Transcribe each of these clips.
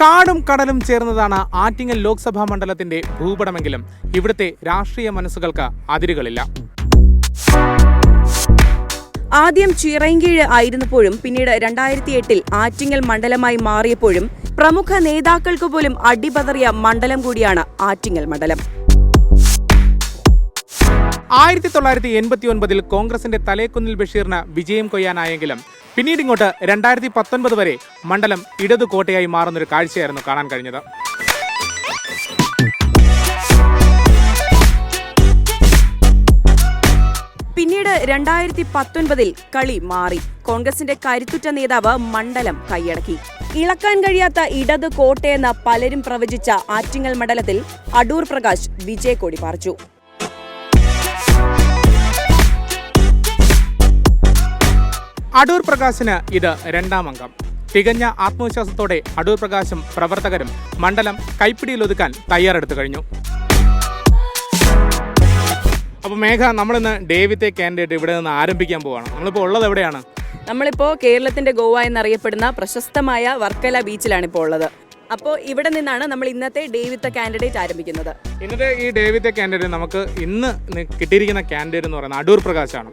കാടും കടലും ചേർന്നതാണ് ആറ്റിങ്ങൽ ലോക്സഭാ മണ്ഡലത്തിന്റെ ഭൂപടമെങ്കിലും. ഇവിടുത്തെ രാഷ്ട്രീയ മനസ്സുകൾക്ക് അതിരുകളില്ല. ആദ്യം ചിറയൻകീഴ് ആയിരുന്നപ്പോഴും പിന്നീട് രണ്ടായിരത്തി എട്ടിൽ ആറ്റിങ്ങൽ മണ്ഡലമായി മാറിയപ്പോഴും പ്രമുഖ നേതാക്കൾക്ക് പോലും അടിപതറിയ മണ്ഡലം കൂടിയാണ് ആറ്റിങ്ങൽ മണ്ഡലം. ആയിരത്തി തൊള്ളായിരത്തി എൺപത്തി ഒൻപതിൽ കോൺഗ്രസിന്റെ തലേക്കുന്നിൽ ബഷീറിന് വിജയം കൊയ്യാനായെങ്കിലും പിന്നീട് ഇങ്ങോട്ട് രണ്ടായിരത്തി പത്തൊൻപത് വരെ മണ്ഡലം ഇടതു കോട്ടയായി മാറുന്നൊരു കാഴ്ചയായിരുന്നു കാണാൻ കഴിഞ്ഞത്. പിന്നീട് രണ്ടായിരത്തി പത്തൊൻപതിൽ കളി മാറി. കോൺഗ്രസിന്റെ കരുത്തുറ്റ നേതാവ് മണ്ഡലം കൈയടക്കി. ഇളക്കാൻ കഴിയാത്ത ഇടത് കോട്ടയെന്ന് പലരും പ്രവചിച്ച ആറ്റിങ്ങൽ മണ്ഡലത്തിൽ അടൂർ പ്രകാശ് വിജയക്കൊടി പറിച്ചു. അടൂർ പ്രകാശിന് ഇത് രണ്ടാം അംഗം. തികഞ്ഞ ആത്മവിശ്വാസത്തോടെ അടൂർ പ്രകാശും പ്രവർത്തകരും മണ്ഡലം കൈപ്പിടിയിലൊതുക്കാൻ തയ്യാറെടുത്തു കഴിഞ്ഞു. അപ്പോൾ മേഘ നമ്മളിന്ന് ഡേവിത്തെ കാൻഡിഡേറ്റ് ഇവിടെ നിന്ന് ആരംഭിക്കാൻ പോവാണ്. നമ്മളിപ്പോൾ ഉള്ളത് എവിടെയാണ്? നമ്മളിപ്പോ കേരളത്തിന്റെ ഗോവ എന്നറിയപ്പെടുന്ന പ്രശസ്തമായ വർക്കല ബീച്ചിലാണ് ഇപ്പോൾ ഉള്ളത്. അപ്പോൾ ഇവിടെ നിന്നാണ് നമ്മൾ ഇന്നത്തെ ഡേവിത്ത കാൻഡിഡേറ്റ് ആരംഭിക്കുന്നത്. ഇന്നത്തെ ഈ ഡേവിത്തെ കാൻഡിഡേറ്റ് നമുക്ക് ഇന്ന് കിട്ടിയിരിക്കുന്ന കാൻഡിഡേറ്റ് എന്ന് പറയുന്നത് അടൂർ പ്രകാശാണ്.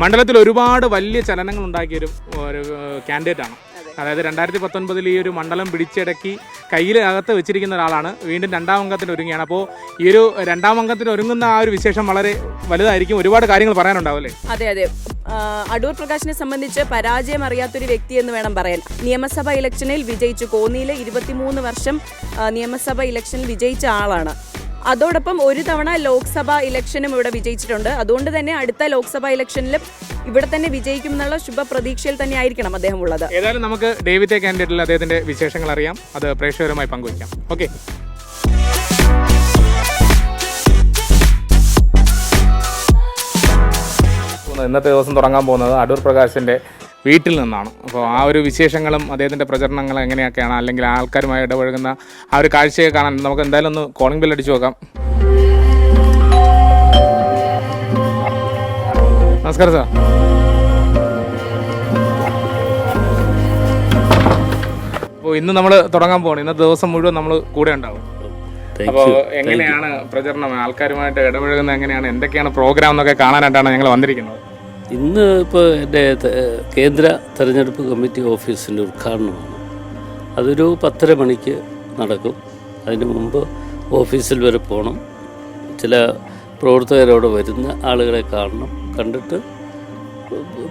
മണ്ഡലത്തിൽ ഒരുപാട് വലിയ ചലനങ്ങൾ ഉണ്ടാക്കിയ ഒരു ഒരു കാൻഡിഡേറ്റ് ആണ്. അതായത് രണ്ടായിരത്തി പത്തൊൻപതിൽ ഈ ഒരു മണ്ഡലം പിടിച്ചടക്കി കയ്യിൽ അകത്ത് വെച്ചിരിക്കുന്ന ഒരാളാണ്. വീണ്ടും രണ്ടാം അംഗത്തിന് ഒരുങ്ങിയാണ് അപ്പോൾ ഈ ഒരു രണ്ടാം അംഗത്തിന് ഒരുങ്ങുന്ന ആ ഒരു വിശേഷം വളരെ വലുതായിരിക്കും. ഒരുപാട് കാര്യങ്ങൾ പറയാനുണ്ടാവും അല്ലേ? അതെ അതെ. അടൂർ പ്രകാശിനെ സംബന്ധിച്ച് പരാജയം അറിയാത്തൊരു വ്യക്തി എന്ന് വേണം പറയാൻ. നിയമസഭ ഇലക്ഷനിൽ വിജയിച്ചു. കോന്നിയിലെ ഇരുപത്തിമൂന്ന് വർഷം നിയമസഭ ഇലക്ഷനിൽ വിജയിച്ച ആളാണ്. അതോടൊപ്പം ഒരു തവണ ലോക്സഭാ ഇലക്ഷനും ഇവിടെ വിജയിച്ചിട്ടുണ്ട്. അതുകൊണ്ട് തന്നെ അടുത്ത ലോക്സഭാ ഇലക്ഷനിലും ഇവിടെ തന്നെ വിജയിക്കും എന്നുള്ള ശുഭ പ്രതീക്ഷയിൽ തന്നെ ആയിരിക്കണം അദ്ദേഹം ഉള്ളത്. ഏതായാലും നമുക്ക് ഡേവിത്തെ കാൻഡിഡേറ്റിൽ അദ്ദേഹത്തിന്റെ വിശേഷങ്ങൾ അറിയാം. അത് പ്രേക്ഷകരുമായി പങ്കുവയ്ക്കാം. ഓക്കെ. ഇന്നത്തെ ദിവസം തുടങ്ങാൻ പോകുന്നത് അടൂർ പ്രകാശിന്റെ വീട്ടിൽ നിന്നാണ്. അപ്പോൾ ആ ഒരു വിശേഷങ്ങളും അദ്ദേഹത്തിന്റെ പ്രചരണങ്ങൾ എങ്ങനെയൊക്കെയാണ്? അല്ലെങ്കിൽ ആൾക്കാരുമായി ഇടപഴകുന്ന ആ ഒരു കാഴ്ചയെ കാണാൻ നമുക്ക് എന്തായാലും ഒന്ന് കോളിംഗ് ബെൽ അടിച്ചു നോക്കാം. നമസ്കാരം സാർ. അപ്പോൾ ഇന്ന് നമ്മൾ തുടങ്ങാൻ പോകണം ഇന്നത്തെ ദിവസം മുഴുവൻ നമ്മൾ കൂടെ ഉണ്ടാവും. അപ്പോൾ എങ്ങനെയാണ് പ്രചരണം? ആൾക്കാരുമായിട്ട് ഇടപഴകുന്നത് എങ്ങനെയാണ്? എന്തൊക്കെയാണ് പ്രോഗ്രാം എന്നൊക്കെ കാണാനായിട്ടാണ് ഞങ്ങൾ വന്നിരിക്കുന്നത്. ഇന്ന് ഇപ്പോൾ എന്റെ കേന്ദ്ര തെരഞ്ഞെടുപ്പ് കമ്മിറ്റി ഓഫീസിന്റെ ഉദ്ഘാടനമാണ്. അതൊരു പത്തര മണിക്ക് നടക്കും. അതിന് മുമ്പ് ഓഫീസിൽ വരെ പോകണം. ചില പ്രവർത്തകരോട് വരുന്ന ആളുകളെ കാണണം. കണ്ടിട്ട്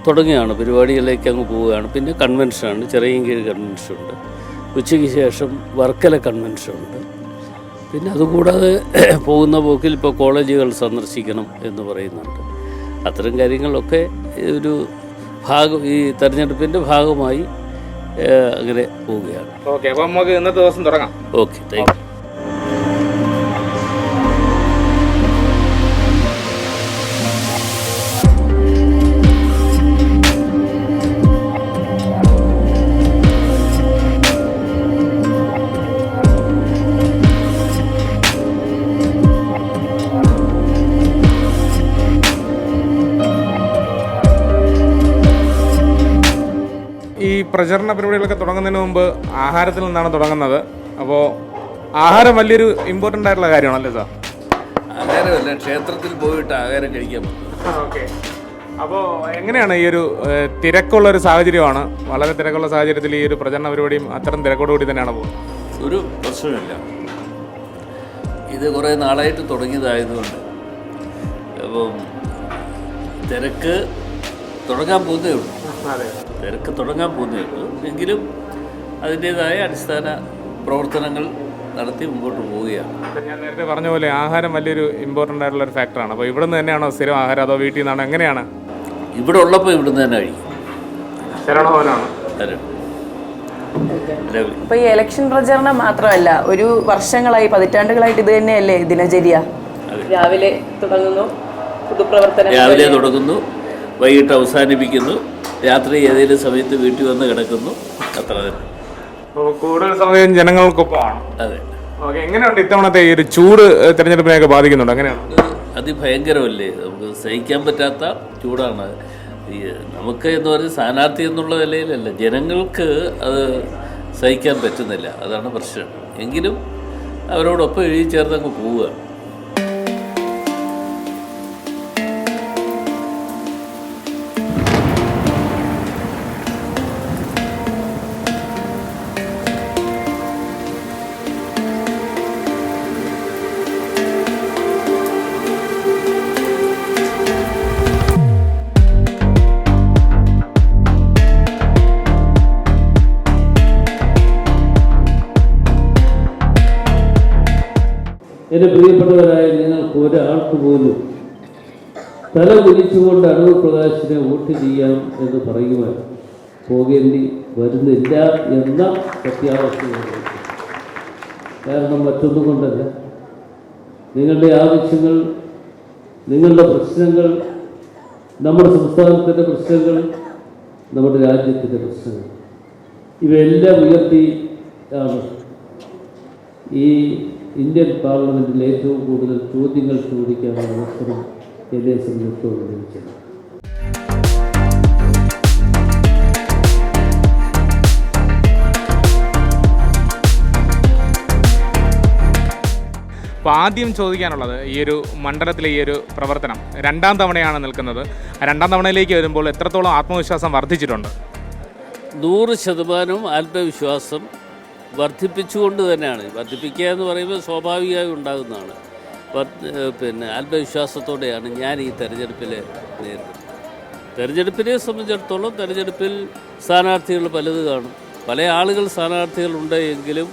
തുടങ്ങിയാണ് പരിപാടികളിലേക്ക് അങ്ങ് പോവുകയാണ്. പിന്നെ കൺവെൻഷനാണ്. ചെറിയങ്കീഴ് കൺവെൻഷനുണ്ട്. ഉച്ചയ്ക്ക് ശേഷം വർക്കല കൺവെൻഷനുണ്ട്. പിന്നെ അതുകൂടാതെ പോകുന്ന പോക്കിൽ ഇപ്പോൾ കോളേജുകൾ സന്ദർശിക്കണം എന്ന് പറയുന്നുണ്ട്. അത്തരം കാര്യങ്ങളൊക്കെ ഒരു ഭാഗം ഈ തെരഞ്ഞെടുപ്പിന്റെ ഭാഗമായി അങ്ങനെ പോവുകയാണ്. ഓക്കെ അപ്പോൾ നമുക്ക് ഇന്നത്തെ ദിവസം തുടങ്ങാം. Okay thank you. പ്രചരണ പരിപാടികളൊക്കെ തുടങ്ങുന്നതിന് മുമ്പ് ആഹാരത്തിൽ നിന്നാണ് തുടങ്ങുന്നത്. അപ്പോൾ ആഹാരം വലിയൊരു ഇമ്പോർട്ടന്റ് ആയിട്ടുള്ള കാര്യമാണല്ലേ സാർ? ആഹാരമല്ല ക്ഷേത്രത്തിൽ പോയിട്ട് ആഹാരം കഴിക്കാൻ ഓക്കെ. അപ്പോൾ എങ്ങനെയാണ് ഈ ഒരു തിരക്കുള്ള ഒരു സാഹചര്യമാണ്? വളരെ തിരക്കുള്ള സാഹചര്യത്തിൽ ഈ ഒരു പ്രചരണ പരിപാടിയും അത്തരം തിരക്കോടുകൂടി തന്നെയാണ് പോകുന്നത്. ഒരു പ്രശ്നമില്ല. ഇത് കുറേ നാളായിട്ട് തുടങ്ങിയതായതുകൊണ്ട്. അപ്പം തിരക്ക് തുടങ്ങാൻ പോകുന്നേ ഉള്ളൂ. അതെ. തിരക്ക് തുടങ്ങാൻ പോകുന്നേ ഉള്ളൂ. എങ്കിലും അതിന്റേതായ അടിസ്ഥാന പ്രവർത്തനങ്ങൾ നടത്തി മുമ്പോട്ട് പോവുകയാണ്. ഞാൻ നേരത്തെ പറഞ്ഞ പോലെ ആഹാരം വലിയൊരു ഇമ്പോർട്ടന്റ് ആയിട്ടുള്ള ഒരു ഫാക്ടറാണ് അപ്പോൾ ഇവിടെ നിന്ന് തന്നെയാണോ സ്ഥിരം ആഹാരം അതോ വീട്ടിൽ നിന്നാണോ? എങ്ങനെയാണ്? ഇവിടെ ഉള്ളപ്പോൾ ഇവിടുന്ന് തന്നെ കഴിക്കും. തരും. ഇപ്പൊ ഈ ഇലക്ഷൻ പ്രചരണം മാത്രമല്ല ഒരു വർഷങ്ങളായി പതിറ്റാണ്ടുകളായിട്ട് ഇത് തന്നെയല്ലേ ദിനചര്യ? രാവിലെ തുടങ്ങുന്നു. പൊതുപ്രവർത്തനം രാവിലെ തുടങ്ങുന്നു. വൈകിട്ട് അവസാനിപ്പിക്കുന്നു. രാത്രി ഏതെങ്കിലും സമയത്ത് വീട്ടിൽ വന്ന് കിടക്കുന്നു. അത്ര തന്നെ. കൂടുതൽ സമയം ജനങ്ങൾക്കൊപ്പമാണ്. അതെ. ഓക്കെ എങ്ങനെയുണ്ട് ഇത്തവണത്തെ ഈ ഒരു ചൂട് തിരഞ്ഞെടുപ്പിനെയൊക്കെ ബാധിക്കുന്നുണ്ട്? അങ്ങനെയാണ് അതിഭയങ്കരമല്ലേ? നമുക്ക് സഹിക്കാൻ പറ്റാത്ത ചൂടാണ്. ഈ നമുക്ക് എന്ന് പറയുന്നത് സ്ഥാനാർത്ഥി എന്നുള്ള നിലയിലല്ല. ജനങ്ങൾക്ക് അത് സഹിക്കാൻ പറ്റുന്നില്ല. അതാണ് പ്രശ്നം. എങ്കിലും അവരോടൊപ്പം എഴുതി ചേർന്നങ്ങ് പോവുക തല കുലിച്ചുകൊണ്ട് അടൂർ പ്രകാശിനെ വോട്ട് ചെയ്യാം എന്ന് പറയുവാൻ പോകേണ്ടി വരുന്നില്ല എന്ന സത്യാവസ്ഥയാണ്. കാരണം മറ്റൊന്നും കൊണ്ടല്ല. നിങ്ങളുടെ ആവശ്യങ്ങൾ നിങ്ങളുടെ പ്രശ്നങ്ങൾ നമ്മുടെ സംസ്ഥാനത്തിന്റെ പ്രശ്നങ്ങൾ നമ്മുടെ രാജ്യത്തിന്റെ പ്രശ്നങ്ങൾ. ഇവയെല്ലാം ഉയർത്തി ആണ് ഈ ഇന്ത്യൻ പാർലമെന്റിൽ ഏറ്റവും കൂടുതൽ ചോദ്യങ്ങൾ ചോദിക്കാനുള്ള അവസരം എന്നെ സംബന്ധിച്ചിടത്തോളം ലഭിച്ചത് അപ്പോൾ ആദ്യം ചോദിക്കാനുള്ളത് ഈ ഒരു മണ്ഡലത്തിലെ ഈ ഒരു പ്രവർത്തനം രണ്ടാം തവണയാണ് നിൽക്കുന്നത്. രണ്ടാം തവണയിലേക്ക് വരുമ്പോൾ എത്രത്തോളം ആത്മവിശ്വാസം വർദ്ധിച്ചിട്ടുണ്ട്? നൂറ് ശതമാനവും ആത്മവിശ്വാസം വർദ്ധിപ്പിച്ചുകൊണ്ട് തന്നെയാണ്. വർദ്ധിപ്പിക്കുക എന്ന് പറയുമ്പോൾ സ്വാഭാവികമായി ഉണ്ടാകുന്നതാണ്. പിന്നെ ആത്മവിശ്വാസത്തോടെയാണ് ഞാൻ ഈ തെരഞ്ഞെടുപ്പിൽ നേരിടുന്നത്. തെരഞ്ഞെടുപ്പിനെ സംബന്ധിച്ചിടത്തോളം തെരഞ്ഞെടുപ്പിൽ സ്ഥാനാർത്ഥികൾ പലത് കാണും. പല ആളുകൾ സ്ഥാനാർത്ഥികളുണ്ട് എങ്കിലും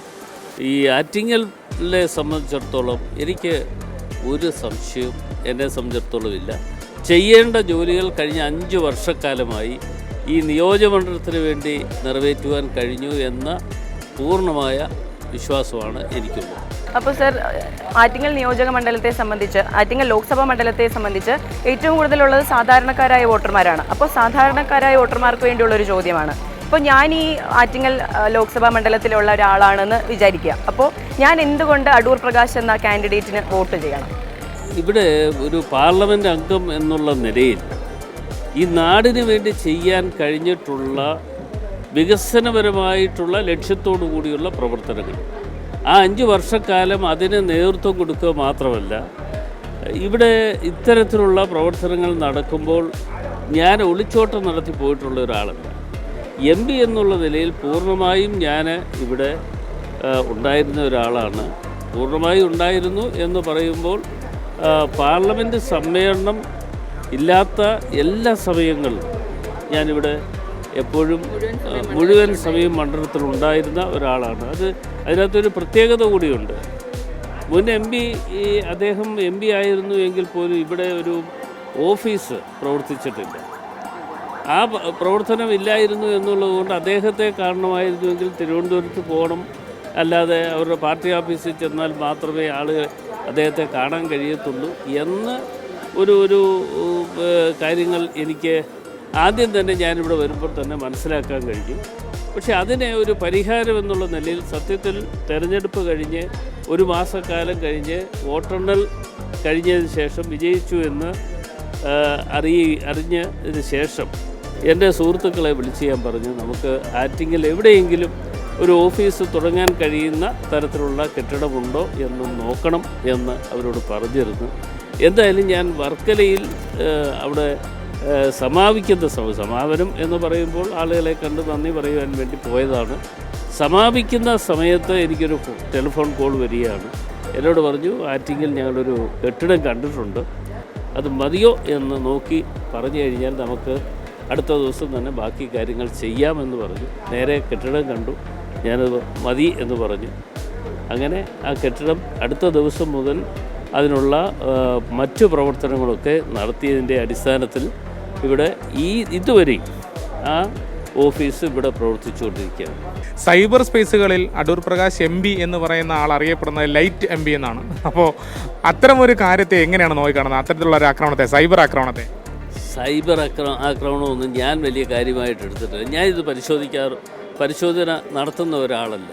ഈ ആറ്റിങ്ങലിനെ സംബന്ധിച്ചിടത്തോളം എനിക്ക് ഒരു സംശയവും എന്നെ സംബന്ധിച്ചിടത്തോളം ഇല്ല. ചെയ്യേണ്ട ജോലികൾ കഴിഞ്ഞ അഞ്ച് വർഷക്കാലമായി ഈ നിയോജകമണ്ഡലത്തിന് വേണ്ടി നിറവേറ്റുവാൻ കഴിഞ്ഞു എന്ന പൂർണമായ വിശ്വാസമാണ് എനിക്കുള്ളത്. അപ്പോൾ സർ ആറ്റിങ്ങൽ നിയോജക മണ്ഡലത്തെ സംബന്ധിച്ച് ആറ്റിങ്ങൽ ലോക്സഭാ മണ്ഡലത്തെ സംബന്ധിച്ച് ഏറ്റവും കൂടുതലുള്ളത് സാധാരണക്കാരായ വോട്ടർമാരാണ്. അപ്പോൾ സാധാരണക്കാരായ വോട്ടർമാർക്ക് വേണ്ടിയുള്ള ഒരു ചോദ്യമാണ്. അപ്പോൾ ഞാൻ ഈ ആറ്റിങ്ങൽ ലോക്സഭാ മണ്ഡലത്തിലുള്ള ഒരാളാണെന്ന് വിചാരിക്കുക. അപ്പോൾ ഞാൻ എന്തുകൊണ്ട് അടൂർ പ്രകാശ് എന്ന കാൻഡിഡേറ്റിന് വോട്ട് ചെയ്യണം? ഇവിടെ ഒരു പാർലമെന്റ് അംഗം എന്നുള്ള നിലയിൽ ഈ നാടിന് വേണ്ടി ചെയ്യാൻ കഴിഞ്ഞിട്ടുള്ള വികസനപരമായിട്ടുള്ള ലക്ഷ്യത്തോടു കൂടിയുള്ള പ്രവർത്തനങ്ങൾ. ആ അഞ്ച് വർഷക്കാലം അതിന് നേതൃത്വം കൊടുക്കുക മാത്രമല്ല ഇവിടെ ഇത്തരത്തിലുള്ള പ്രവർത്തനങ്ങൾ നടക്കുമ്പോൾ ഞാൻ ഒളിച്ചോട്ടം നടത്തി പോയിട്ടുള്ള ഒരാളല്ല. എം പി എന്നുള്ള നിലയിൽ പൂർണമായും ഞാൻ ഇവിടെ ഉണ്ടായിരുന്ന ഒരാളാണ്. പൂർണമായും ഉണ്ടായിരുന്നു എന്ന് പറയുമ്പോൾ പാർലമെന്റ് സമ്മേളനം ഇല്ലാത്ത എല്ലാ സമയങ്ങളിലും ഞാനിവിടെ എപ്പോഴും മുഴുവൻ സമയം മണ്ഡലത്തിൽ ഉണ്ടായിരുന്ന. ഒരാളാണ്. അത് അതിനകത്തൊരു പ്രത്യേകത കൂടിയുണ്ട്. മുൻ എം പി ഈ അദ്ദേഹം എം പി ആയിരുന്നു എങ്കിൽ പോലും ഇവിടെ ഒരു ഓഫീസ് പ്രവർത്തിച്ചിട്ടില്ല. ആ പ്രവർത്തനം ഇല്ലായിരുന്നു എന്നുള്ളത് കൊണ്ട് അദ്ദേഹത്തെ കാരണമായിരുന്നുവെങ്കിൽ തിരുവനന്തപുരത്ത് പോകണം. അല്ലാതെ അവരുടെ പാർട്ടി ഓഫീസിൽ ചെന്നാൽ മാത്രമേ ആളുകൾ അദ്ദേഹത്തെ കാണാൻ കഴിയത്തുള്ളൂ എന്ന് ഒരു ഒരു കാര്യങ്ങൾ എനിക്ക് ആദ്യം തന്നെ ഞാനിവിടെ വരുമ്പോൾ തന്നെ മനസ്സിലാക്കാൻ കഴിയും. പക്ഷേ അതിനെ ഒരു പരിഹാരം എന്നുള്ള നിലയിൽ സത്യത്തിൽ തെരഞ്ഞെടുപ്പ് കഴിഞ്ഞ് ഒരു മാസക്കാലം കഴിഞ്ഞ് വോട്ടെണ്ണൽ കഴിഞ്ഞതിന് ശേഷം വിജയിച്ചു എന്ന് അറിയ അറിഞ്ഞതിന് ശേഷം എന്റെ സുഹൃത്തുക്കളെ വിളിച്ച് ഞാൻ പറഞ്ഞു നമുക്ക് ആറ്റിങ്ങിൽ എവിടെയെങ്കിലും ഒരു ഓഫീസ് തുടങ്ങാൻ കഴിയുന്ന തരത്തിലുള്ള കെട്ടിടമുണ്ടോ എന്ന് നോക്കണം എന്ന് അവരോട് പറഞ്ഞിരുന്നു. എന്തായാലും ഞാൻ വർക്കലയിൽ അവിടെ സമാപിക്കുന്ന സമയം സമാപനം എന്ന് പറയുമ്പോൾ ആളുകളെ കണ്ട് നന്ദി പറയുവാൻ വേണ്ടി പോയതാണ്. സമാപിക്കുന്ന സമയത്ത് എനിക്കൊരു ടെലിഫോൺ കോൾ വരികയാണ്. എന്നോട് പറഞ്ഞു ആറ്റിങ്ങിൽ ഞങ്ങളൊരു കെട്ടിടം കണ്ടിട്ടുണ്ട്. അത് മതിയോ എന്ന് നോക്കി പറഞ്ഞു കഴിഞ്ഞാൽ നമുക്ക് അടുത്ത ദിവസം തന്നെ ബാക്കി കാര്യങ്ങൾ ചെയ്യാമെന്ന് പറഞ്ഞു. നേരെ കെട്ടിടം കണ്ടു. ഞാനത് മതി എന്ന് പറഞ്ഞു. അങ്ങനെ ആ കെട്ടിടം അടുത്ത ദിവസം മുതൽ അതിനുള്ള മറ്റു പ്രവർത്തനങ്ങളൊക്കെ നടത്തിയതിന്റെ അടിസ്ഥാനത്തിൽ ഇവിടെ ഈ ഇതുവരെ ആ ഓഫീസ് ഇവിടെ പ്രവർത്തിച്ചുകൊണ്ടിരിക്കുകയാണ്. സൈബർ സ്പേസുകളിൽ അടൂർ പ്രകാശ് എം ബി എന്ന് പറയുന്ന ആൾ അറിയപ്പെടുന്നത് ലൈറ്റ് എം ബി എന്നാണ്. അപ്പോൾ അത്തരം ഒരു കാര്യത്തെ എങ്ങനെയാണ് നോക്കിക്കാണുന്നത് അത്തരത്തിലുള്ള ഒരു ആക്രമണത്തെ സൈബർ ആക്രമണത്തെ? സൈബർ ആക്ര ആക്രമണമൊന്നും ഞാൻ വലിയ കാര്യമായിട്ട് എടുത്തിട്ടില്ല. ഞാൻ ഇത് പരിശോധിക്കാറ് പരിശോധന നടത്തുന്ന ഒരാളല്ല.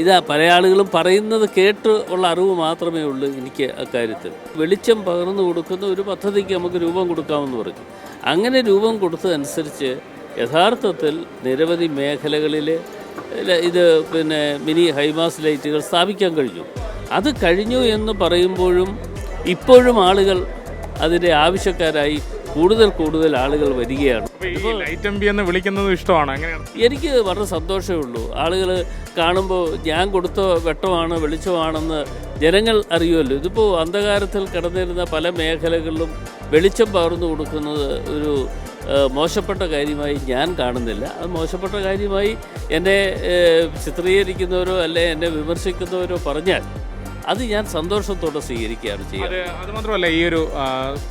ഇതാ പല ആളുകളും പറയുന്നത് കേട്ട് ഉള്ള അറിവ് മാത്രമേ ഉള്ളൂ എനിക്ക് അക്കാര്യത്തിൽ. വെളിച്ചം പകർന്നു കൊടുക്കുന്ന ഒരു പദ്ധതിക്ക് നമുക്ക് രൂപം കൊടുക്കാമെന്ന് പറഞ്ഞു. അങ്ങനെ രൂപം കൊടുത്തതനുസരിച്ച് യഥാർത്ഥത്തിൽ നിരവധി മേഖലകളിൽ ഇത് പിന്നെ മിനി ഹൈമാസ് ലൈറ്റുകൾ സ്ഥാപിക്കാൻ കഴിഞ്ഞു. അത് കഴിഞ്ഞു എന്ന് പറയുമ്പോഴും ഇപ്പോഴും ആളുകൾ അതിന്റെ ആവശ്യക്കാരായി കൂടുതൽ കൂടുതൽ ആളുകൾ വരികയാണ്. ലൈറ്റ് എം എന്ന് വിളിക്കുന്നത് ഇഷ്ടമാണ്? എനിക്ക് വളരെ സന്തോഷമേ ഉള്ളൂ. ആളുകൾ കാണുമ്പോൾ ഞാൻ കൊടുത്ത വെട്ടമാണ് വെളിച്ചമാണെന്ന് ജനങ്ങൾ അറിയുമല്ലോ. ഇതിപ്പോൾ അന്ധകാരത്തിൽ കിടന്നിരുന്ന പല മേഖലകളിലും വെളിച്ചം പകർന്നു കൊടുക്കുന്നത് ഒരു മോശപ്പെട്ട കാര്യമായി ഞാൻ കാണുന്നില്ല. അത് മോശപ്പെട്ട കാര്യമായി എന്നെ ചിത്രീകരിക്കുന്നവരോ അല്ലെ എന്നെ വിമർശിക്കുന്നവരോ പറഞ്ഞാൽ അത് ഞാൻ സന്തോഷത്തോടെ സ്വീകരിക്കുകയാണ് ചെയ്യുന്നത് അത് മാത്രമല്ല ഈ ഒരു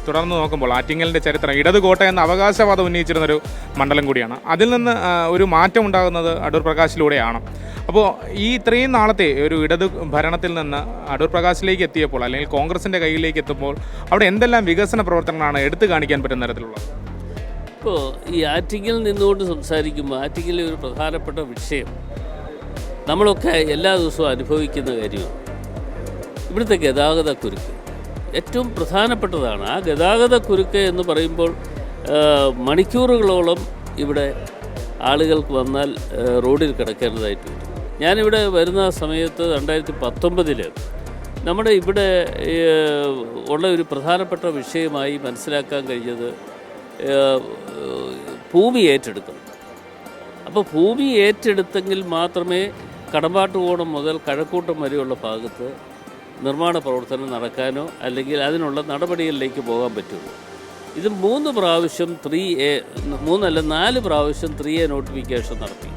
തുടർന്ന് നോക്കുമ്പോൾ ആറ്റിങ്ങലിന്റെ ചരിത്രം ഇടത് കോട്ട എന്ന അവകാശവാദം ഉന്നയിച്ചിരുന്ന ഒരു മണ്ഡലം കൂടിയാണ്. അതിൽ നിന്ന് ഒരു മാറ്റം ഉണ്ടാകുന്നത് അടൂർ പ്രകാശിലൂടെയാണ്. അപ്പോൾ ഈ ഇത്രയും നാളത്തെ ഒരു ഇടത് ഭരണത്തിൽ നിന്ന് അടൂർ പ്രകാശിലേക്ക് എത്തിയപ്പോൾ അല്ലെങ്കിൽ കോൺഗ്രസിന്റെ കയ്യിലേക്ക് എത്തുമ്പോൾ അവിടെ എന്തെല്ലാം വികസന പ്രവർത്തനങ്ങളാണ് എടുത്തു കാണിക്കാൻ പറ്റുന്ന തരത്തിലുള്ളത്? ഇപ്പോൾ ഈ ആറ്റിങ്ങിൽ നിന്നുകൊണ്ട് സംസാരിക്കുമ്പോൾ ആറ്റിങ്ങിലെ ഒരു പ്രധാനപ്പെട്ട വിഷയം നമ്മളൊക്കെ എല്ലാ ദിവസവും അനുഭവിക്കുന്ന കാര്യമാണ്. ഇവിടുത്തെ ഗതാഗത കുരുക്ക്. ഏറ്റവും പ്രധാനപ്പെട്ടതാണ് ആ ഗതാഗത കുരുക്ക് എന്ന് പറയുമ്പോൾ മണിക്കൂറുകളോളം ഇവിടെ ആളുകൾക്ക് വന്നാൽ റോഡിൽ കിടക്കേണ്ടതായിട്ട് ഞാനിവിടെ വരുന്ന സമയത്ത് രണ്ടായിരത്തി പത്തൊമ്പതിൽ നമ്മുടെ ഇവിടെ ഉള്ള ഒരു പ്രധാനപ്പെട്ട വിഷയമായി മനസ്സിലാക്കാൻ കഴിഞ്ഞത് ഭൂമി ഏറ്റെടുക്കണം. അപ്പോൾ ഭൂമി ഏറ്റെടുത്തെങ്കിൽ മാത്രമേ കടമ്പാട്ടുകോണം മുതൽ കഴക്കൂട്ടം വരെയുള്ള ഭാഗത്ത് നിർമ്മാണ പ്രവർത്തനം നടക്കാനോ അല്ലെങ്കിൽ അതിനുള്ള നടപടികളിലേക്ക് പോകാൻ പറ്റുള്ളൂ. ഇത് മൂന്ന് പ്രാവശ്യം ത്രീ എ മൂന്നല്ല നാല് പ്രാവശ്യം ത്രീ എ നോട്ടിഫിക്കേഷൻ നടത്തി.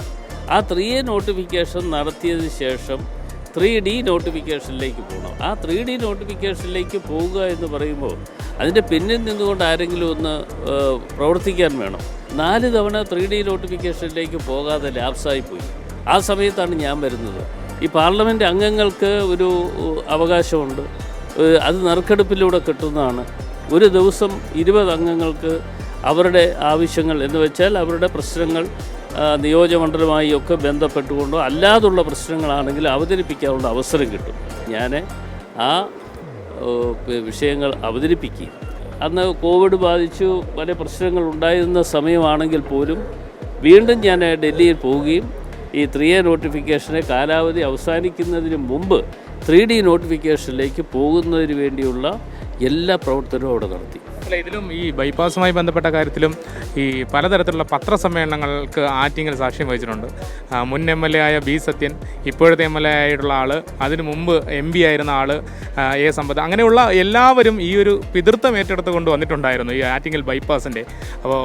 ആ ത്രീ എ നോട്ടിഫിക്കേഷൻ നടത്തിയതിന് ശേഷം ത്രീ ഡി നോട്ടിഫിക്കേഷനിലേക്ക് പോകണം. ആ ത്രീ ഡി നോട്ടിഫിക്കേഷനിലേക്ക് പോവുക എന്ന് പറയുമ്പോൾ അതിന്റെ പിന്നിൽ നിന്നുകൊണ്ട് ആരെങ്കിലും ഒന്ന് പ്രവർത്തിക്കാൻ വേണം. നാല് തവണ ത്രീ ഡി നോട്ടിഫിക്കേഷനിലേക്ക് പോകാതെ ലാപ്സായി പോയി. ആ സമയത്താണ് ഞാൻ വരുന്നത്. ഈ പാർലമെന്റ് അംഗങ്ങൾക്ക് ഒരു അവകാശമുണ്ട്. അത് നറുക്കെടുപ്പിലൂടെ കിട്ടുന്നതാണ്. ഒരു ദിവസം ഇരുപത് അംഗങ്ങൾക്ക് അവരുടെ ആവശ്യങ്ങൾ എന്ന് വെച്ചാൽ അവരുടെ പ്രശ്നങ്ങൾ നിയോജകമണ്ഡലമായി ഒക്കെ ബന്ധപ്പെട്ടുകൊണ്ടോ അല്ലാതുള്ള പ്രശ്നങ്ങളാണെങ്കിൽ അവതരിപ്പിക്കാനുള്ള അവസരം കിട്ടും. ഞാൻ ആ വിഷയങ്ങൾ അവതരിപ്പിക്കുക അന്ന് കോവിഡ് ബാധിച്ചു പല പ്രശ്നങ്ങൾ ഉണ്ടായിരുന്ന സമയമാണെങ്കിൽ പോലും വീണ്ടും ഞാൻ ഡൽഹിയിൽ പോവുകയും ഈ ത്രീ എ നോട്ടിഫിക്കേഷനെ കാലാവധി അവസാനിക്കുന്നതിന് മുമ്പ് ത്രീ ഡി നോട്ടിഫിക്കേഷനിലേക്ക് പോകുന്നതിന് വേണ്ടിയുള്ള എല്ലാ പ്രവർത്തനവും അവിടെ നടത്തി. അല്ല ഇതിലും ഈ ബൈപ്പാസുമായി ബന്ധപ്പെട്ട കാര്യത്തിലും ഈ പലതരത്തിലുള്ള പത്രസമ്മേളനങ്ങൾക്ക് ആറ്റിങ്ങൽ സാക്ഷ്യം വഹിച്ചിട്ടുണ്ട്. മുൻ എം എൽ എ ആയ ബി സത്യൻ ഇപ്പോഴത്തെ എം എൽ എ ആയിട്ടുള്ള ആൾ അതിനു മുമ്പ് എം പി ആയിരുന്ന ആൾ എ സമ്പത്ത് അങ്ങനെയുള്ള എല്ലാവരും ഈ ഒരു പിതൃത്വം ഏറ്റെടുത്ത് കൊണ്ട് വന്നിട്ടുണ്ടായിരുന്നു ഈ ആറ്റിങ്ങൽ ബൈപ്പാസിന്റെ. അപ്പോൾ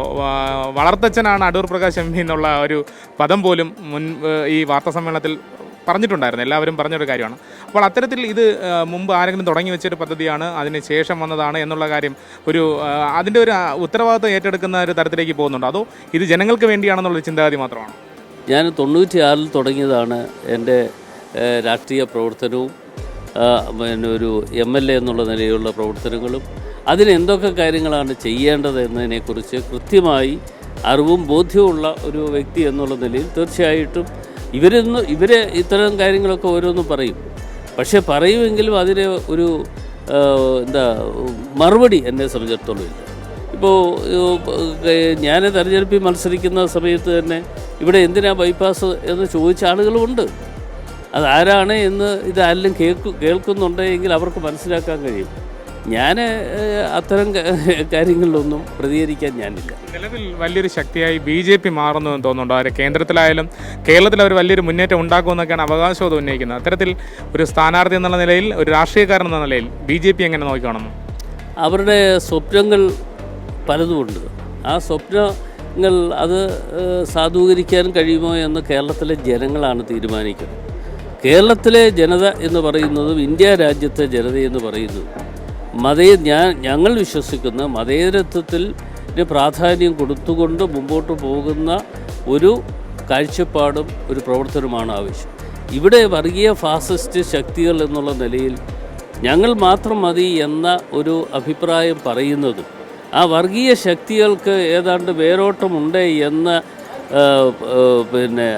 വളർത്തച്ഛനാണ് അടൂർ പ്രകാശ് എം പി എന്നുള്ള ഒരു പദം പോലും മുൻ ഈ വാർത്താ സമ്മേളനത്തിൽ പറഞ്ഞിട്ടുണ്ടായിരുന്നു. എല്ലാവരും പറഞ്ഞൊരു കാര്യമാണ്. അപ്പോൾ അത്തരത്തിൽ ഇത് മുമ്പ് ആരെങ്കിലും തുടങ്ങി വെച്ചൊരു പദ്ധതിയാണ് അതിന് ശേഷം വന്നതാണ് എന്നുള്ള കാര്യം ഒരു അതിന്റെ ഒരു ഉത്തരവാദിത്വം ഏറ്റെടുക്കുന്ന ഒരു തരത്തിലേക്ക് പോകുന്നുണ്ടോ. അതോ ഇത് ജനങ്ങൾക്ക് വേണ്ടിയാണെന്നുള്ള ചിന്താഗതി മാത്രമാണ്? ഞാൻ തൊണ്ണൂറ്റിയാറിൽ തുടങ്ങിയതാണ് എന്റെ രാഷ്ട്രീയ പ്രവർത്തനവും പിന്നെ ഒരു എം എൽ എ എന്നുള്ള നിലയിലുള്ള പ്രവർത്തനങ്ങളും അതിന് എന്തൊക്കെ കാര്യങ്ങളാണ് ചെയ്യേണ്ടത് എന്നതിനെക്കുറിച്ച് കൃത്യമായി അറിവും ബോധ്യവുമുള്ള ഒരു വ്യക്തി എന്നുള്ള നിലയിൽ തീർച്ചയായിട്ടും ഇവരൊന്ന് ഇവർ ഇത്തരം കാര്യങ്ങളൊക്കെ ഓരോന്നും പറയും. പക്ഷേ പറയുമെങ്കിലും അതിന് ഒരു എന്താ മറുപടി എന്നെ സംബന്ധിച്ചിടത്തോളം ഇല്ല. ഇപ്പോൾ ഞാൻ തെരഞ്ഞെടുപ്പിൽ മത്സരിക്കുന്ന സമയത്ത് തന്നെ ഇവിടെ എന്തിനാ ബൈപ്പാസ് എന്ന് ചോദിച്ച ആളുകളുമുണ്ട് അതാരാണ് എന്ന് ഇതാരെല്ലാം കേൾക്കു കേൾക്കുന്നുണ്ടെങ്കിൽ അവർക്ക് മനസ്സിലാക്കാൻ കഴിയും. ഞാൻ അത്തരം കാര്യങ്ങളിലൊന്നും പ്രതികരിക്കാൻ ഞാനില്ല. നിലവിൽ വലിയൊരു ശക്തിയായി ബി ജെ പി മാറുന്നു എന്ന് തോന്നുന്നുണ്ടോ? അവർ കേന്ദ്രത്തിലായാലും കേരളത്തിൽ അവർ വലിയൊരു മുന്നേറ്റം ഉണ്ടാക്കുമെന്നൊക്കെയാണ് അവകാശവാദം ഉന്നയിക്കുന്നത്. അത്തരത്തിൽ ഒരു സ്ഥാനാർത്ഥി എന്നുള്ള നിലയിൽ ഒരു രാഷ്ട്രീയക്കാരൻ എന്ന നിലയിൽ ബി ജെ പി എങ്ങനെ നോക്കിക്കാണുന്നു അവരുടെ സ്വപ്നങ്ങൾ പലതുമുണ്ട്. ആ സ്വപ്നങ്ങൾ അത് സാധൂകരിക്കാൻ കഴിയുമോ എന്ന് കേരളത്തിലെ ജനങ്ങളാണ് തീരുമാനിക്കുന്നത്. കേരളത്തിലെ ജനത എന്ന് പറയുന്നതും ഇന്ത്യ രാജ്യത്തെ ജനത എന്ന് പറയുന്നതും മതേ ഞാൻ ഞങ്ങൾ വിശ്വസിക്കുന്ന മതേതരത്വത്തിൽ പ്രാധാന്യം കൊടുത്തുകൊണ്ട് മുമ്പോട്ട് പോകുന്ന ഒരു കാഴ്ചപ്പാടും ഒരു പ്രവർത്തനമാണ് ആവശ്യം. ഇവിടെ വർഗീയ ഫാസിസ്റ്റ് ശക്തികൾ എന്നുള്ള നിലയിൽ ഞങ്ങൾ മാത്രം മതി എന്ന ഒരു അഭിപ്രായം പറയുന്നതും ആ വർഗീയ ശക്തികൾക്ക് ഏതാണ്ട് വേരോട്ടമുണ്ട് എന്ന് പിന്നെ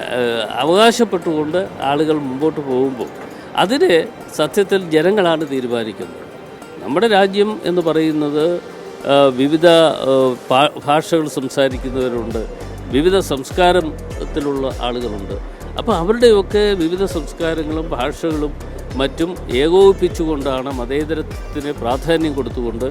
അവകാശപ്പെട്ടുകൊണ്ട് ആളുകൾ മുമ്പോട്ട് പോകുമ്പോൾ അതിന് സത്യത്തിൽ ജനങ്ങളാണ് തീരുമാനിക്കുന്നത്. നമ്മുടെ രാജ്യം എന്ന് പറയുന്നത് വിവിധ ഭാഷകൾ സംസാരിക്കുന്നവരുണ്ട് വിവിധ സംസ്കാരത്തിലുള്ള ആളുകളുണ്ട്. അപ്പോൾ അവരുടെയൊക്കെ വിവിധ സംസ്കാരങ്ങളും ഭാഷകളും മറ്റും ഏകോപിപ്പിച്ചുകൊണ്ടാണ് മതേതരത്തിന് പ്രാധാന്യം കൊടുത്തുകൊണ്ട്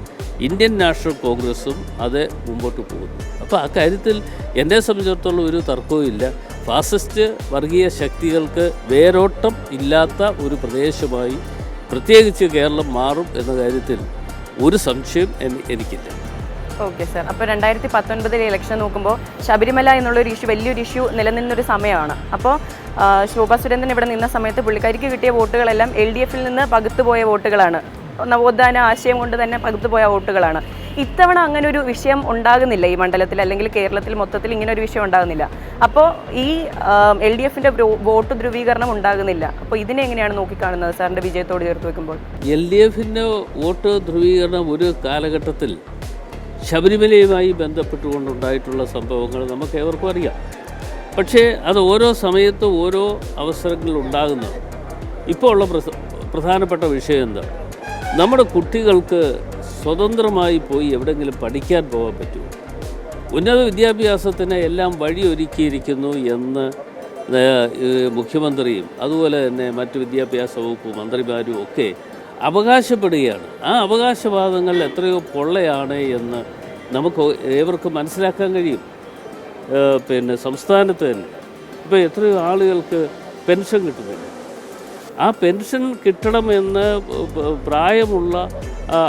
ഇന്ത്യൻ നാഷണൽ കോൺഗ്രസും അത് മുമ്പോട്ട് പോകുന്നു അപ്പോൾ കാര്യത്തിൽ എന്നെ സംബന്ധിച്ചിടത്തോളം ഒരു തർക്കവും ഇല്ല. ഫാസിസ്റ്റ് വർഗീയ ശക്തികൾക്ക് വേരോട്ടം ഇല്ലാത്ത ഒരു പ്രദേശമായി പ്രത്യേകിച്ച് കേരളം മാറും എന്ന കാര്യത്തിൽ ഒരു സംശയം എനി- എനിക്കില്ല. Okay sir. അപ്പോൾ രണ്ടായിരത്തി പത്തൊൻപതിലെ ഇലക്ഷൻ നോക്കുമ്പോൾ ശബരിമല എന്നുള്ളൊരു ഇഷ്യൂ വലിയൊരു ഇഷ്യൂ നിലനിന്നൊരു സമയമാണ്. അപ്പോൾ ശോഭാ സുരേന്ദ്രൻ ഇവിടെ നിന്ന സമയത്ത് പുള്ളിക്കാരിക്ക് കിട്ടിയ വോട്ടുകളെല്ലാം എൽ ഡി എഫിൽ നിന്ന് പകുത്തുപോയ വോട്ടുകളാണ്. നവോത്ഥാന ആശയം കൊണ്ട് തന്നെ പകുത്തുപോയ വോട്ടുകളാണ്. ഇത്തവണ അങ്ങനെ ഒരു വിഷയം ഉണ്ടാകുന്നില്ല ഈ മണ്ഡലത്തിൽ അല്ലെങ്കിൽ കേരളത്തിൽ മൊത്തത്തിൽ ഇങ്ങനെ ഒരു വിഷയം ഉണ്ടാകുന്നില്ല. അപ്പോൾ ഈ എൽ ഡി എഫിന്റെ വോട്ട് ധ്രുവീകരണം ഉണ്ടാകുന്നില്ല. അപ്പോൾ ഇതിനെ എങ്ങനെയാണ് നോക്കിക്കാണുന്നത് സാറിന്റെ വിജയത്തോട് ചേർത്ത് വെക്കുമ്പോൾ? എൽ ഡി എഫിന്റെ വോട്ട് ധ്രുവീകരണം ഒരു കാലഘട്ടത്തിൽ ശബരിമലയുമായി ബന്ധപ്പെട്ടുകൊണ്ടുണ്ടായിട്ടുള്ള സംഭവങ്ങൾ നമുക്ക് ഏവർക്കും അറിയാം. പക്ഷേ അത് ഓരോ സമയത്തും ഓരോ അവസരങ്ങളിൽ ഉണ്ടാകുന്നു ഇപ്പോൾ ഉള്ള പ്രധാനപ്പെട്ട വിഷയം എന്താ? നമ്മുടെ കുട്ടികൾക്ക് സ്വതന്ത്രമായി പോയി എവിടെയെങ്കിലും പഠിക്കാൻ പോകാൻ പറ്റുമോ? ഉന്നത വിദ്യാഭ്യാസത്തിന് എല്ലാം വഴിയൊരുക്കിയിരിക്കുന്നു എന്ന് മുഖ്യമന്ത്രിയും അതുപോലെ തന്നെ മറ്റ് വിദ്യാഭ്യാസ വകുപ്പ് മന്ത്രിമാരും ഒക്കെ അവകാശപ്പെടുകയാണ്. ആ അവകാശവാദങ്ങൾ എത്രയോ പൊള്ളയാണ് എന്ന് നമുക്ക് ഏവർക്കും മനസ്സിലാക്കാൻ കഴിയും. പിന്നെ സംസ്ഥാനത്ത് തന്നെ. ഇപ്പോൾ എത്രയോ ആളുകൾക്ക് പെൻഷൻ കിട്ടുന്നില്ല. ആ പെൻഷൻ കിട്ടണമെന്ന് പ്രായമുള്ള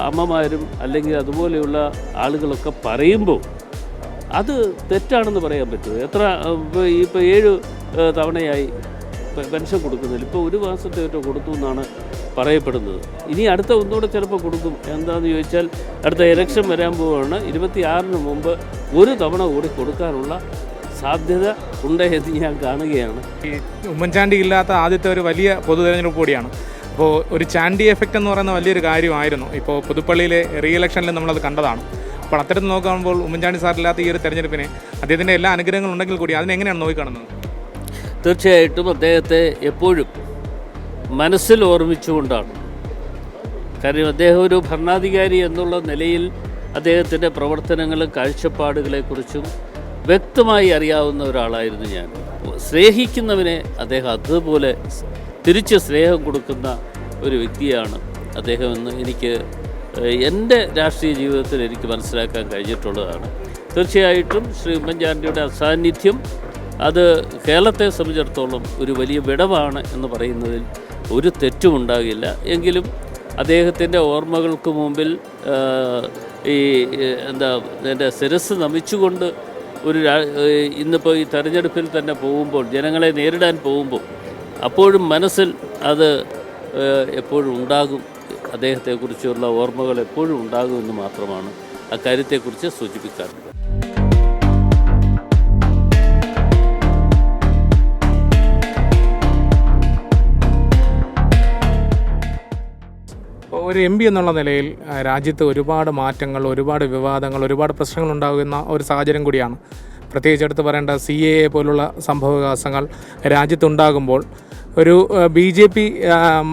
അമ്മമാരും അല്ലെങ്കിൽ അതുപോലെയുള്ള ആളുകളൊക്കെ പറയുമ്പോൾ അത് തെറ്റാണെന്ന് പറയാൻ പറ്റുമോ എത്ര ഇപ്പോൾ ഏഴ് തവണയായി പെൻഷൻ കൊടുക്കുന്നില്ല ഇപ്പോൾ ഒരു മാസത്തെ ഒറ്റ കൊടുത്തു എന്നാണ് പറയപ്പെടുന്നത്. ഇനി അടുത്ത ഒന്നുകൂടെ ചിലപ്പോൾ കൊടുക്കും. എന്താണെന്ന് ചോദിച്ചാൽ അടുത്ത ഇലക്ഷൻ വരാൻ പോവുകയാണ്. ഇരുപത്തിയാറിന് മുമ്പ് ഒരു തവണ കൂടി കൊടുക്കാനുള്ള സാധ്യത ഉണ്ട് എന്ന് ഞാൻ കാണുകയാണ്. ഈ ഉമ്മൻചാണ്ടി ഇല്ലാത്ത ആദ്യത്തെ ഒരു വലിയ പൊതു തെരഞ്ഞെടുപ്പ് കൂടിയാണ്. അപ്പോൾ ഒരു ചാണ്ടി എഫക്റ്റ് എന്ന് പറയുന്ന വലിയൊരു കാര്യമായിരുന്നു. ഇപ്പോൾ പുതുപ്പള്ളിയിലെ റീ ഇലക്ഷനിൽ നമ്മളത് കണ്ടതാണ്. അപ്പോൾ അത്തരത്തിൽ നോക്കുമ്പോൾ ഉമ്മൻചാണ്ടി സാറില്ലാത്ത ഈ ഒരു തെരഞ്ഞെടുപ്പിനെ അദ്ദേഹത്തിന്റെ എല്ലാ അനുഗ്രഹങ്ങളും ഉണ്ടെങ്കിൽ കൂടി അതിനെങ്ങനെയാണ് നോക്കിക്കാണുന്നത്? തീർച്ചയായിട്ടും അദ്ദേഹത്തെ എപ്പോഴും മനസ്സിൽ ഓർമ്മിച്ചുകൊണ്ടാണ്. കാര്യം അദ്ദേഹം ഒരു ഭരണാധികാരി എന്നുള്ള നിലയിൽ അദ്ദേഹത്തിന്റെ പ്രവർത്തനങ്ങളും കാഴ്ചപ്പാടുകളെക്കുറിച്ചും വ്യക്തമായി അറിയാവുന്ന ഒരാളായിരുന്നു ഞാൻ. സ്നേഹിക്കുന്നവനെ അദ്ദേഹം അതുപോലെ തിരിച്ച് സ്നേഹം കൊടുക്കുന്ന ഒരു വ്യക്തിയാണ് അദ്ദേഹം എന്ന് എനിക്ക് എന്റെ രാഷ്ട്രീയ ജീവിതത്തിൽ എനിക്ക് മനസ്സിലാക്കാൻ കഴിഞ്ഞിട്ടുള്ളതാണ്. തീർച്ചയായിട്ടും ശ്രീ ഉമ്മൻചാണ്ടിയുടെ അസാന്നിധ്യം അത് കേരളത്തെ സംബന്ധിച്ചിടത്തോളം ഒരു വലിയ വിടവാണ് എന്ന് പറയുന്നതിൽ ഒരു തെറ്റും ഉണ്ടാകില്ല. എങ്കിലും അദ്ദേഹത്തിന്റെ ഓർമ്മകൾക്ക് മുമ്പിൽ ഈ എന്താ എന്റെ ശിരസ് നമിച്ചുകൊണ്ട് ഒരു ഇന്നിപ്പോൾ ഈ തെരഞ്ഞെടുപ്പിൽ തന്നെ പോകുമ്പോൾ ജനങ്ങളെ നേരിടാൻ പോകുമ്പോൾ അപ്പോഴും മനസ്സിൽ അത് എപ്പോഴും ഉണ്ടാകും. അദ്ദേഹത്തെക്കുറിച്ചുള്ള ഓർമ്മകൾ എപ്പോഴും ഉണ്ടാകുമെന്ന് മാത്രമാണ് അക്കാര്യത്തെക്കുറിച്ച് സൂചിപ്പിക്കാറുള്ളത്. ഒരു എം പി എന്നുള്ള നിലയിൽ രാജ്യത്ത് ഒരുപാട് മാറ്റങ്ങൾ ഒരുപാട് വിവാദങ്ങൾ ഒരുപാട് പ്രശ്നങ്ങൾ ഉണ്ടാകുന്ന ഒരു സാഹചര്യം കൂടിയാണ്. പ്രത്യേകിച്ച് എടുത്ത് പറയേണ്ട സി എ എ പോലുള്ള സംഭവവികാസങ്ങൾ രാജ്യത്തുണ്ടാകുമ്പോൾ ഒരു ബി ജെ പി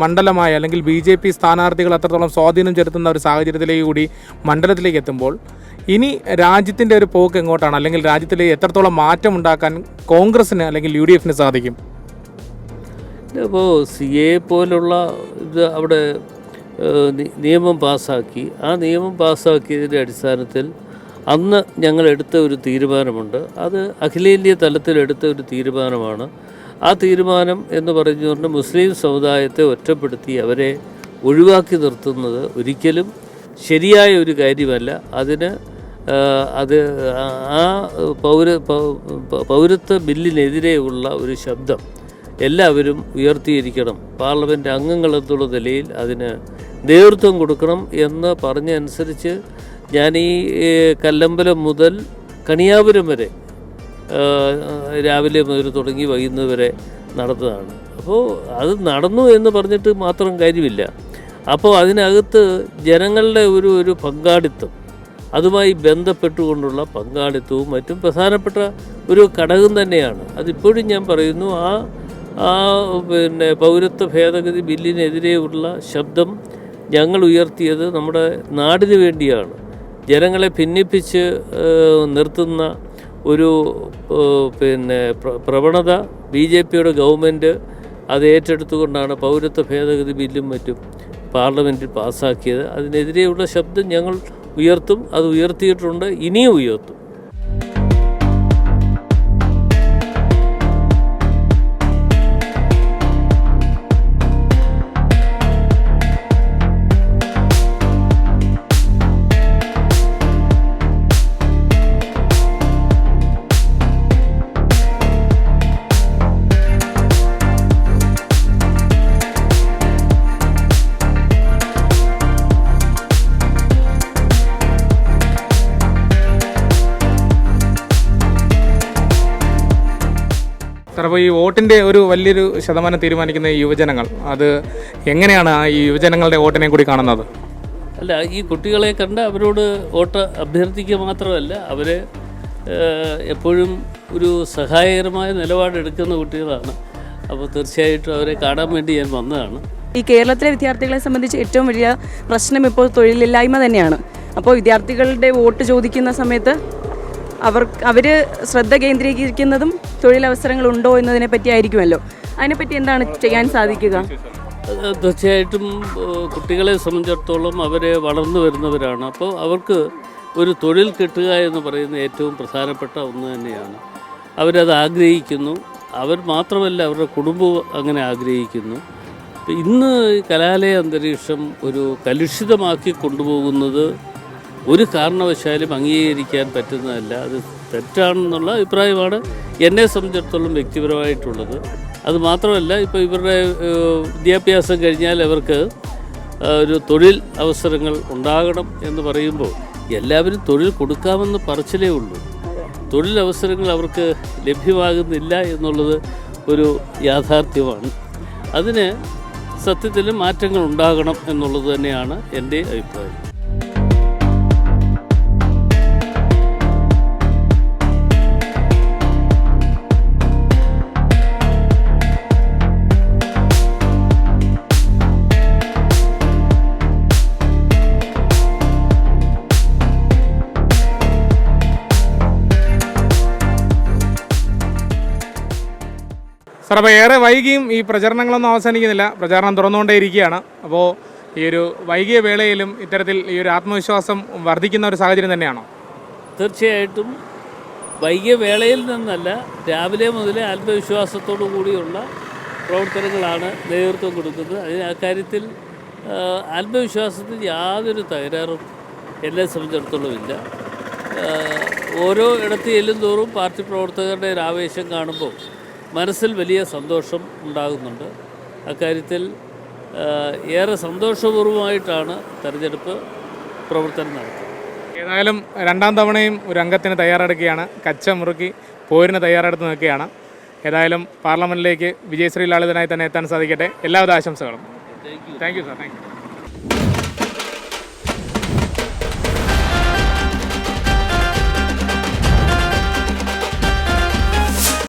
മണ്ഡലമായ അല്ലെങ്കിൽ ബി ജെ പി സ്ഥാനാർത്ഥികൾ അത്രത്തോളം സ്വാധീനം ചെലുത്തുന്ന ഒരു സാഹചര്യത്തിലേക്ക് കൂടി മണ്ഡലത്തിലേക്ക് എത്തുമ്പോൾ ഇനി രാജ്യത്തിന്റെ ഒരു പോക്ക് എങ്ങോട്ടാണ്? അല്ലെങ്കിൽ രാജ്യത്തിലെ എത്രത്തോളം മാറ്റം ഉണ്ടാക്കാൻ കോൺഗ്രസിന് അല്ലെങ്കിൽ യു ഡി എഫിന് സാധിക്കും? ഇപ്പോൾ സി എ പോലുള്ള ഇത് അവിടെ നിയമം പാസ്സാക്കി ആ നിയമം പാസ്സാക്കിയതിന്റെ അടിസ്ഥാനത്തിൽ അന്ന് ഞങ്ങൾ എടുത്ത ഒരു തീരുമാനമുണ്ട്. അത് അഖിലേന്ത്യാ തലത്തിൽ എടുത്ത ഒരു തീരുമാനമാണ്. ആ തീരുമാനം എന്ന് പറഞ്ഞുകൊണ്ട് മുസ്ലിം സമുദായത്തെ ഒറ്റപ്പെടുത്തി അവരെ ഒഴിവാക്കി നിർത്തുന്നത് ഒരിക്കലും ശരിയായ ഒരു കാര്യമല്ല. അതിന് അത് ആ പൗര പൗരത്വ ബില്ലിനെതിരെയുള്ള ഒരു ശബ്ദം എല്ലാവരും ഉയർത്തിയിരിക്കണം. പാർലമെന്റ് അംഗങ്ങൾ എന്നുള്ള നിലയിൽ അതിന് നേതൃത്വം കൊടുക്കണം എന്ന് പറഞ്ഞനുസരിച്ച് ഞാൻ ഈ കല്ലമ്പലം മുതൽ കണിയാപുരം വരെ രാവിലെ മുതൽ തുടങ്ങി വൈകുന്നത് വരെ നടന്നതാണ് അപ്പോൾ അത് നടന്നു എന്ന് പറഞ്ഞിട്ട് മാത്രം കാര്യമില്ല. അപ്പോൾ അതിനകത്ത് ജനങ്ങളുടെ ഒരു ഒരു പങ്കാളിത്തം അതുമായി ബന്ധപ്പെട്ടുകൊണ്ടുള്ള പങ്കാളിത്തവും മറ്റും പ്രധാനപ്പെട്ട ഒരു ഘടകം തന്നെയാണ്. അതിപ്പോഴും ഞാൻ പറയുന്നു ആ ആ പിന്നെ പൗരത്വ ഭേദഗതി ബില്ലിനെതിരെയുള്ള ശബ്ദം ഞങ്ങൾ ഉയർത്തിയത് നമ്മുടെ നാടിന് വേണ്ടിയാണ്. ജനങ്ങളെ ഭിന്നിപ്പിച്ച് നിർത്തുന്ന ഒരു പിന്നെ പ്ര- പ്രവണത ബി ജെ പിയുടെ ഗവൺമെന്റ് അത് ഏറ്റെടുത്തുകൊണ്ടാണ് പൗരത്വ ഭേദഗതി ബില്ലും മറ്റും പാർലമെന്റിൽ പാസ്സാക്കിയത് അതിനെതിരെയുള്ള ശബ്ദം ഞങ്ങൾ ഉയർത്തും അത് ഉയർത്തിയിട്ടുണ്ട് ഇനിയും ഉയർത്തും. അപ്പോൾ ഈ വോട്ടിന്റെ ഒരു വലിയൊരു ശതമാനം തീരുമാനിക്കുന്ന ഈ യുവജനങ്ങൾ അത് എങ്ങനെയാണ് ആ ഈ യുവജനങ്ങളുടെ വോട്ടിനെ കൂടി കാണുന്നത്? അല്ല ഈ കുട്ടികളെ കണ്ട് അവരോട് വോട്ട് അഭ്യർത്ഥിക്കുക മാത്രമല്ല അവരെ എപ്പോഴും ഒരു സഹായകരമായ നിലപാടെടുക്കുന്ന കുട്ടികളാണ്. അപ്പോൾ തീർച്ചയായിട്ടും അവരെ കാണാൻ വേണ്ടി ഞാൻ വന്നതാണ്. ഈ കേരളത്തിലെ വിദ്യാർത്ഥികളെ സംബന്ധിച്ച് ഏറ്റവും വലിയ പ്രശ്നം ഇപ്പോൾ തൊഴിലില്ലായ്മ തന്നെയാണ്. അപ്പോൾ വിദ്യാർത്ഥികളുടെ വോട്ട് ചോദിക്കുന്ന സമയത്ത് അവർ അവർ ശ്രദ്ധ കേന്ദ്രീകരിക്കുന്നതും തൊഴിലവസരങ്ങൾ ഉണ്ടോ എന്നതിനെ പറ്റി ആയിരിക്കുമല്ലോ അതിനെപ്പറ്റി എന്താണ് ചെയ്യാൻ സാധിക്കുക? തീർച്ചയായിട്ടും കുട്ടികളെ സംബന്ധിച്ചിടത്തോളം അവരെ വളർന്നു വരുന്നവരാണ്. അപ്പോൾ അവർക്ക് ഒരു തൊഴിൽ കിട്ടുക എന്ന് പറയുന്ന ഏറ്റവും പ്രധാനപ്പെട്ട ഒന്ന് തന്നെയാണ്. അവരത് ആഗ്രഹിക്കുന്നു. അവർ മാത്രമല്ല അവരുടെ കുടുംബവും അങ്ങനെ ആഗ്രഹിക്കുന്നു. ഇന്ന് കലാലയ അന്തരീക്ഷം ഒരു കലുഷിതമാക്കി കൊണ്ടുപോകുന്നത് ഒരു കാരണവശാലും അംഗീകരിക്കാൻ പറ്റുന്നതല്ല. അത് തെറ്റാണെന്നുള്ള അഭിപ്രായമാണ് എന്നെ സംബന്ധിച്ചിടത്തോളം വ്യക്തിപരമായിട്ടുള്ളത്. അത് മാത്രമല്ല ഇപ്പോൾ ഇവരുടെ വിദ്യാഭ്യാസം കഴിഞ്ഞാൽ അവർക്ക് ഒരു തൊഴിൽ അവസരങ്ങൾ ഉണ്ടാകണം എന്ന് പറയുമ്പോൾ എല്ലാവരും തൊഴിൽ കൊടുക്കാമെന്ന് പറച്ചിലേ ഉള്ളൂ. തൊഴിലവസരങ്ങൾ അവർക്ക് ലഭ്യമാകുന്നില്ല എന്നുള്ളത് ഒരു യാഥാർത്ഥ്യമാണ്. അതിന് സത്യത്തിൽ മാറ്റങ്ങൾ ഉണ്ടാകണം എന്നുള്ളത് തന്നെയാണ് എന്റെ അഭിപ്രായം. സാർ അപ്പോൾ ഏറെ വൈകിയും ഈ പ്രചരണങ്ങളൊന്നും അവസാനിക്കുന്നില്ല. പ്രചാരണം തുറന്നുകൊണ്ടേ ഇരിക്കുകയാണ് അപ്പോൾ ഈ ഒരു വൈകിയ വേളയിലും ഇത്തരത്തിൽ ഈ ഒരു ആത്മവിശ്വാസം വർദ്ധിക്കുന്ന ഒരു സാഹചര്യം തന്നെയാണോ? തീർച്ചയായിട്ടും. വൈകിയ വേളയിൽ നിന്നല്ല രാവിലെ മുതൽ ആത്മവിശ്വാസത്തോടു കൂടിയുള്ള പ്രവർത്തനങ്ങളാണ് നേതൃത്വം കൊടുക്കുന്നത്. അതിന് അക്കാര്യത്തിൽ ആത്മവിശ്വാസത്തിൽ യാതൊരു തകരാറും എന്നെ സംബന്ധിച്ചിടത്തോളം ഇല്ല ഓരോ ഇടത്ത് ചെല്ലും തോറും പാർട്ടി പ്രവർത്തകരുടെ ഒരു ആവേശം കാണുമ്പോൾ മനസ്സിൽ വലിയ സന്തോഷം ഉണ്ടാകുന്നുണ്ട്. അക്കാര്യത്തിൽ ഏറെ സന്തോഷപൂർവമായിട്ടാണ് തെരഞ്ഞെടുപ്പ് പ്രവർത്തനം നടത്തുന്നത്. ഏതായാലും രണ്ടാം തവണയും ഒരു അംഗത്തിന് തയ്യാറെടുക്കുകയാണ്. കച്ച മുറുക്കി പോരിന് തയ്യാറെടുത്ത് നിൽക്കുകയാണ്. ഏതായാലും പാർലമെന്റിലേക്ക് വിജയശ്രീ ലാളിതനായി തന്നെ എത്താൻ സാധിക്കട്ടെ. എല്ലാവിധ ആശംസകളും. Thank you sir thank you